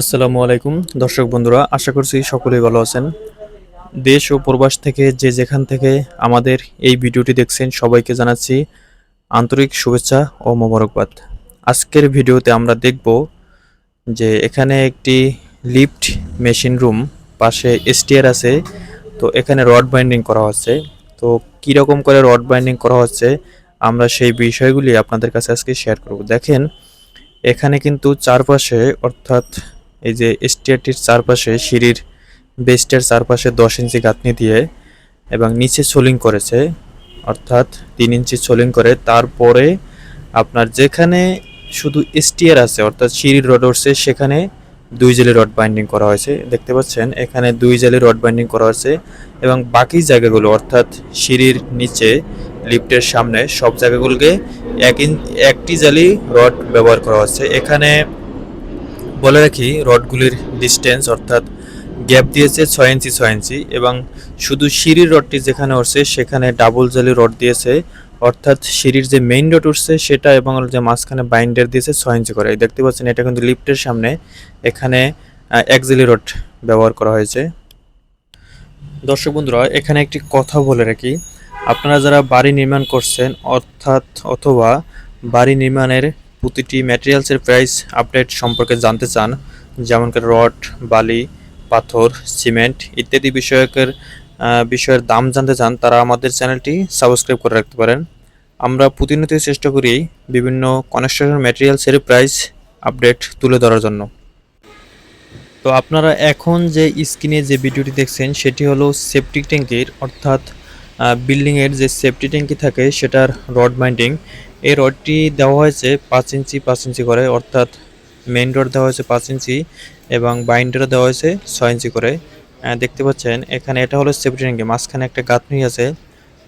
আসসালামু আলাইকুম। দর্শক বন্ধুরা, আশা করছি সকলেই ভালো আছেন। দেশ ও প্রবাস থেকে যে যেখান থেকে আমাদের এই ভিডিওটি দেখছেন, সবাইকে জানাচ্ছি আন্তরিক শুভেচ্ছা ও মোবারকবাদ। আজকের ভিডিওতে আমরা দেখব যে এখানে একটি লিফট মেশিন রুম, পাশে এসটিআর আছে, তো এখানে রড বাইন্ডিং করা হচ্ছে। তো কীরকম করে রড বাইন্ডিং করা হচ্ছে, আমরা সেই বিষয়গুলি আপনাদের কাছে আজকে শেয়ার করব। দেখেন, এখানে কিন্তু চারপাশে অর্থাৎ এই যে স্টেয়ারটির চারপাশে সিঁড়ির বেস্টের চারপাশে দশ ইঞ্চি গাঁথনি দিয়ে এবং নিচে সোলিং করেছে, অর্থাৎ তিন ইঞ্চি সোলিং করে। তারপরে আপনার যেখানে শুধু স্টিয়ার আছে, অর্থাৎ সিঁড়ির রড উঠছে, সেখানে দুই জেলি রড বাইন্ডিং করা হয়েছে। দেখতে পাচ্ছেন, এখানে দুই জেলি রড বাইন্ডিং করা হয়েছে এবং বাকি জায়গাগুলো, অর্থাৎ সিঁড়ির নিচে লিফটের সামনে, সব জায়গাগুলোকে এক একটি জালি রড ব্যবহার করা হচ্ছে। এখানে বলে রাখি, রডগুলির ডিস্টেন্স অর্থাৎ গ্যাপ দিয়েছে ছয় ইঞ্চি ছয় ইঞ্চি এবং শুধু সিঁড়ির রডটি যেখানে উঠছে সেখানে ডাবল জালি রড দিয়েছে। অর্থাৎ সিঁড়ির যে মেইন রড উঠছে সেটা এবং যে মাঝখানে বাইন্ডার দিয়েছে ছয় ইঞ্চি করে। দেখতে পাচ্ছেন, এটা কিন্তু লিফটের সামনে এখানে এক জালি রড ব্যবহার করা হয়েছে। দর্শক বন্ধুরা, এখানে একটি কথা বলে রাখি। আপনারা যারা বাড়ি নির্মাণ করছেন, অর্থাৎ অথবা বাড়ি নির্মাণের প্রতিটি ম্যাটেরিয়ালসের প্রাইস আপডেট সম্পর্কে জানতে চান, যেমন রড, বালি, পাথর সিমেন্ট ইত্যাদি বিষয়কের বিষয়ের দাম জানতে চান, তারা আমাদের চ্যানেলটি সাবস্ক্রাইব করে রাখতে পারেন। আমরা প্রতিনিয়ত চেষ্টা করি বিভিন্ন কনস্ট্রাকশন ম্যাটেরিয়ালসের প্রাইস আপডেট তুলে ধরার জন্য। তো আপনারা এখন যে স্ক্রিনে যে ভিডিওটি দেখছেন, সেটি হলো সেপটিক ট্যাঙ্কির, অর্থাৎ বিল্ডিংয়ের যে সেফটি ট্যাঙ্কি থাকে, সেটার রড বাইন্ডিং এই রডটি দেওয়া হয়েছে পাঁচ ইঞ্চি পাঁচ ইঞ্চি করে, অর্থাৎ মেইন রড দেওয়া হয়েছে পাঁচ ইঞ্চি এবং বাইন্ডারও দেওয়া হয়েছে ছয় ইঞ্চি করে। দেখতে পাচ্ছেন, এখানে এটা হলো সেফটি ট্যাঙ্কি মাঝখানে একটা গাঁথনি আছে।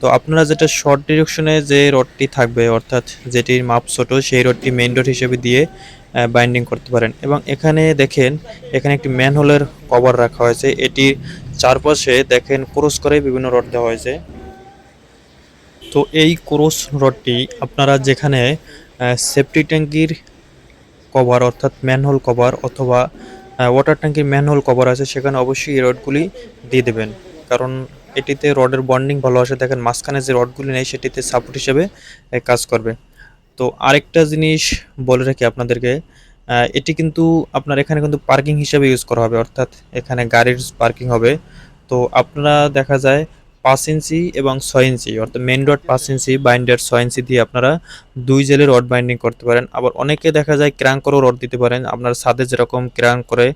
তো আপনারা যেটা শর্ট ডিরেকশনে যে রডটি থাকবে, অর্থাৎ যেটির মাপ ছোট, সেই রডটি মেইন রড হিসেবে দিয়ে বাইন্ডিং করতে পারেন। এবং এখানে দেখেন, এখানে একটি ম্যানহোলের কভার রাখা হয়েছে। এটির চারপাশে দেখেন ক্রস করে বিভিন্ন রড দেওয়া হয়েছে। তো এই ক্রস রডটি আপনারা যেখানে সেফটি ট্যাঙ্কির কভার অর্থাৎ ম্যানহোল কভার অথবা ওয়াটার ট্যাঙ্কির ম্যানহোল কভার আছে, সেখানে অবশ্যই এই রডগুলি দিয়ে দেবেন। কারণ এটিতে রডের বন্ডিং ভালো আসে, দেখেন মাঝখানে যে রডগুলি নেই, সেটিতে সাপোর্ট হিসেবে কাজ করবে। তো আরেকটা জিনিস বলে রাখি আপনাদেরকে এটি কিন্তু আপনার এখানে কিন্তু পার্কিং হিসেবে ইউজ করা হবে, অর্থাৎ এখানে গাড়ির পার্কিং হবে। তো আপনারা দেখা যায় পাঁচ ইঞ্চি এবং ছয় ইঞ্চি, অর্থাৎ মেন রড পাঁচ ইঞ্চি বাইন্ডার ছয় ইঞ্চি দিয়ে আপনারা দুই জেলে রড বাইন্ডিং করতে পারেন। আবার অনেকে দেখা যায় ক্রাং করেও রড দিতে পারেন। আপনার ছাদে যেরকম ক্রাং করে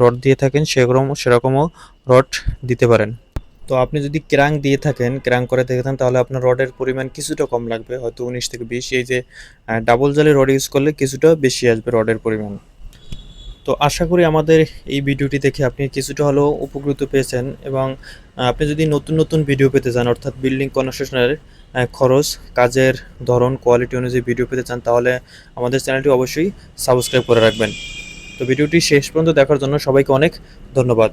রড দিয়ে থাকেন, সেরকম, সেরকমও রড দিতে পারেন। তো আপনি যদি ক্রাং দিয়ে থাকেন ক্রাং করে থেকে থাকেন, তাহলে আপনার রডের পরিমাণ কিছুটা কম লাগবে, হয়তো উনিশ থেকে বিশ। এই যে ডাবল জালি রড ইউজ করলে কিছুটা বেশি আসবে রডের পরিমাণ। তো আশা করি আমাদের এই ভিডিওটি দেখে আপনি কিছুটা হলেও উপকৃত পেয়েছেন এবং আপনি যদি নতুন নতুন ভিডিও পেতে চান, অর্থাৎ বিল্ডিং কনস্ট্রাকশনের খরচ, কাজের ধরন, কোয়ালিটি অনুযায়ী ভিডিও পেতে চান, তাহলে আমাদের চ্যানেলটি অবশ্যই সাবস্ক্রাইব করে রাখবেন। তো ভিডিওটি শেষ পর্যন্ত দেখার জন্য সবাইকে অনেক ধন্যবাদ।